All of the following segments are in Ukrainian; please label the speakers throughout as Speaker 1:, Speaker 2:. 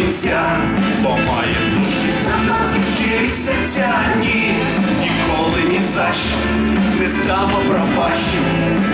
Speaker 1: кінця, бо має душі та щирі серця, ні, ніколи ні за що не здамо пропащу,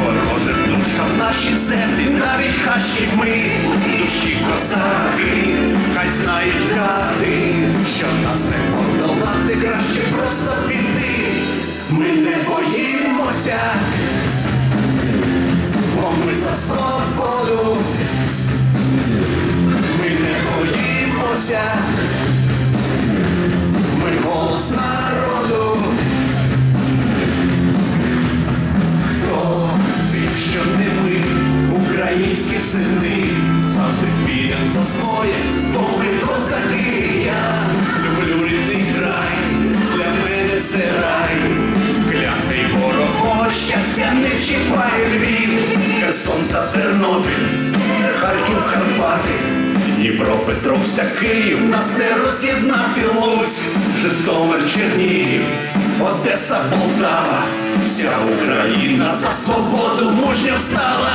Speaker 1: вороже душа в нашій землі, навіть хащі ми, душі козаки, хай знають гради, що нас не подолати, краще просто піти. Ми не боїмося, бо ми за свободу. Боїмося, ми голос народу. Хто, якщо не ми, українські сини, завжди підем за своє, бо ми козаки. Я люблю рідний край, для мене це рай. Клятий ворог, мого щастя не чіпає Львів, Херсон та Тернопіль, Харків, Карпати. Дніпропетровська, Київ, нас не роз'єднати Луцьк, Житомир, Чернігів, Одеса, Полтава, вся Україна за свободу мужньо встала.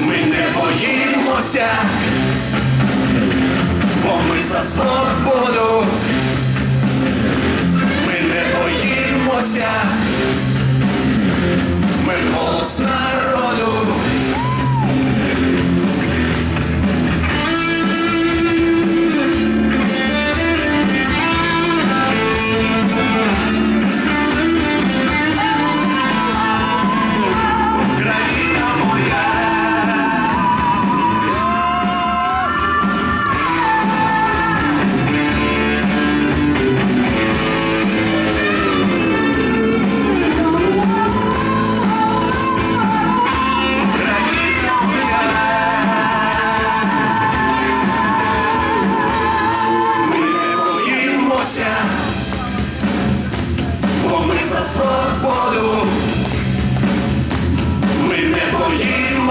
Speaker 1: Ми не боїмося, бо ми за свободу. Ми не боїмося, ми голос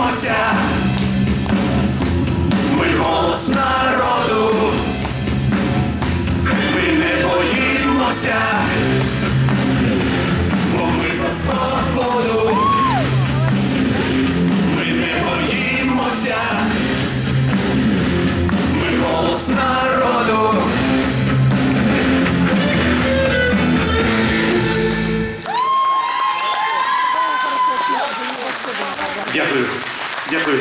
Speaker 1: боїмося, ми голос народу. Ми не боїмося, бо ми за свободу. Ми не боїмося, ми голос народу.
Speaker 2: Дякую. Дякую.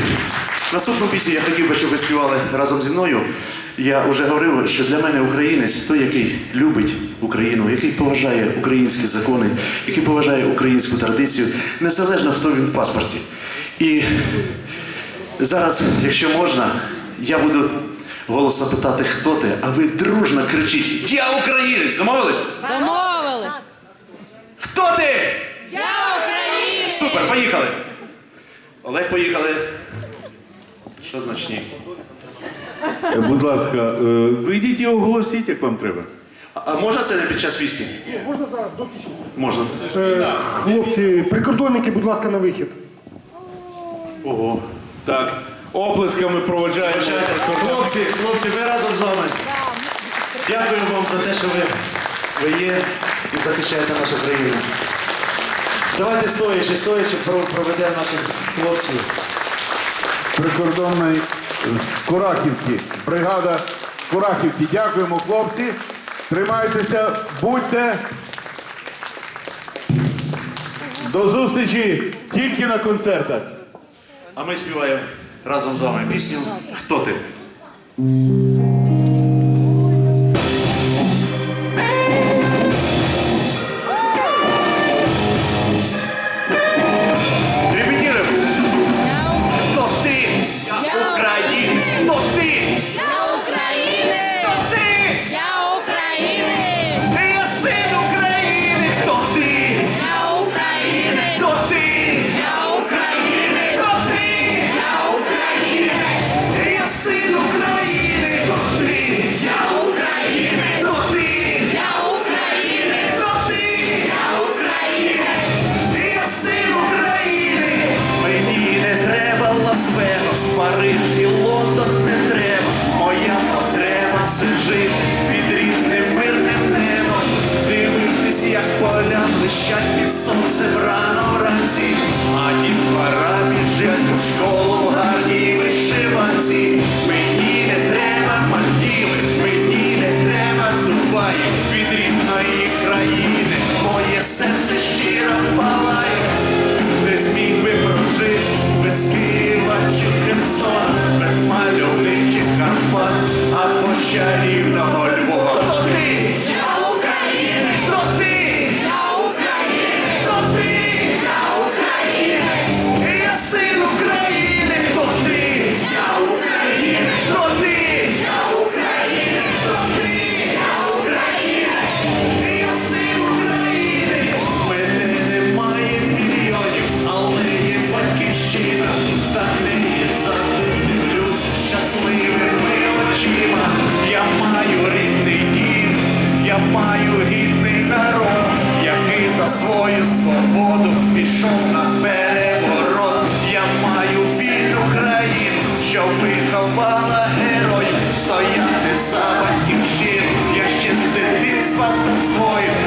Speaker 2: Наступну пісню я хотів би, щоб ви співали разом зі мною. Я вже говорив, що для мене українець той, який любить Україну, який поважає українські закони, який поважає українську традицію, незалежно хто він в паспорті. І зараз, якщо можна, я буду голосом питати, хто ти, а ви дружно кричіть: Я українець! Домовились?
Speaker 3: Домовились!
Speaker 2: Хто ти?
Speaker 3: Я українець!
Speaker 2: Супер, поїхали. Олег, поїхали. Що значить ні?
Speaker 4: Е, Будь ласка, е, вийдіть і оголосіть, як вам треба.
Speaker 2: А, а можна це не під час пісні?
Speaker 5: Можна зараз до пісні?
Speaker 2: Можна.
Speaker 5: Е, хлопці, прикордонники, будь ласка, на вихід.
Speaker 2: Ого.
Speaker 4: Так, оплесками проводжаємо.
Speaker 2: Хлопці, хлопці, ми разом з вами. Дякую вам за те, що ви, ви є і захищаєте нашу країну. Давайте стоячи, стоячи, про- проведемо наших хлопців.
Speaker 4: Прикордонної з Курахівки. Бригада з Курахівки. Дякуємо, хлопці. Тримайтеся, будьте. До зустрічі тільки на концертах.
Speaker 2: А ми співаємо разом з вами пісню Хто ти? школу в вишиванці. Мені не треба манділи, мені не треба Дубаї від рідної країни. Моє серце щиро палає, не зміг би прожити без співачих Херсона, без мальовничих Карпат, або
Speaker 1: почарівного Львова. serca swoje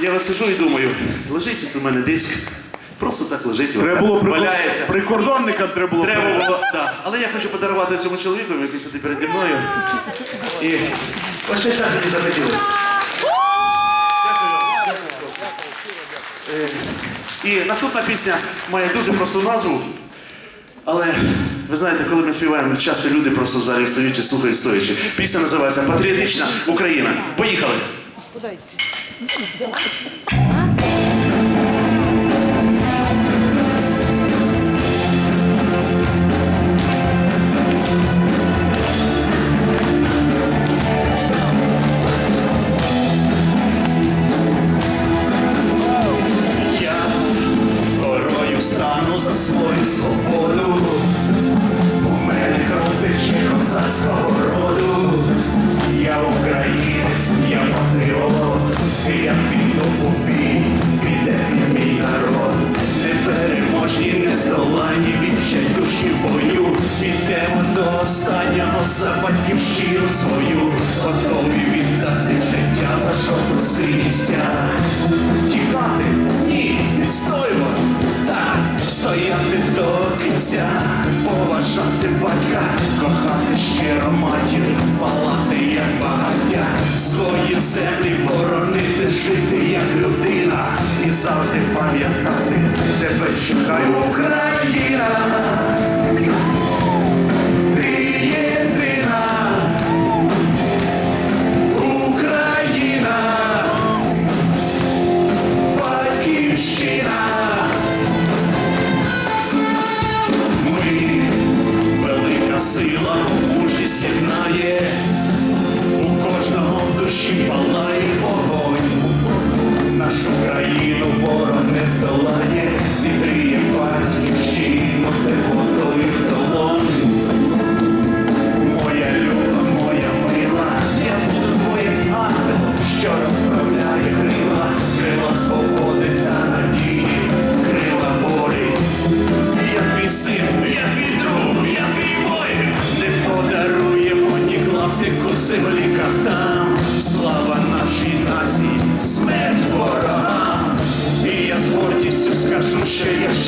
Speaker 3: Я
Speaker 2: ось сижу і думаю, лежить тут у мене диск. Просто так лежить.
Speaker 4: Треба було
Speaker 2: валяється.
Speaker 4: Прикордонникам треба було.
Speaker 2: Треба було. Да. Але я хочу подарувати цьому чоловіку, який сидить переді мною. І ось щось так мені захотілося. Е, і наступна пісня має дуже просту назву. Але ви знаєте, коли ми співаємо, часто люди просто в залі встають і слухають стоячи. Пісня називається Патріотична Україна. Поїхали! Я горою стану за свою свободу. Мамо, за батьківщину свою готові віддати життя, за що просилися. Тікати ні, не стоїмо, так стояти до кінця, поважати батька, кохати щиро матір, палати, як багаття, свої землі боронити, жити як людина і завжди пам'ятати тебе чекає Україна.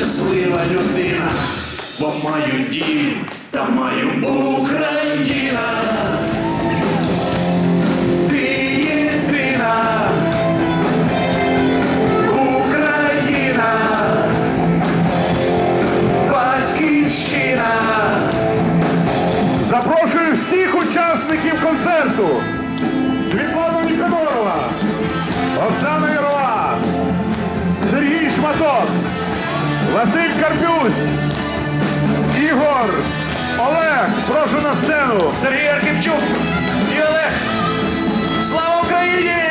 Speaker 1: Щаслива людина, бо маю дім та маю Україна.
Speaker 4: Запрошую всіх учасників концерту. Василь Карпюсь, Ігор, Олег, прошу на сцену.
Speaker 6: Сергій Арківчук і Олег. Слава Україні!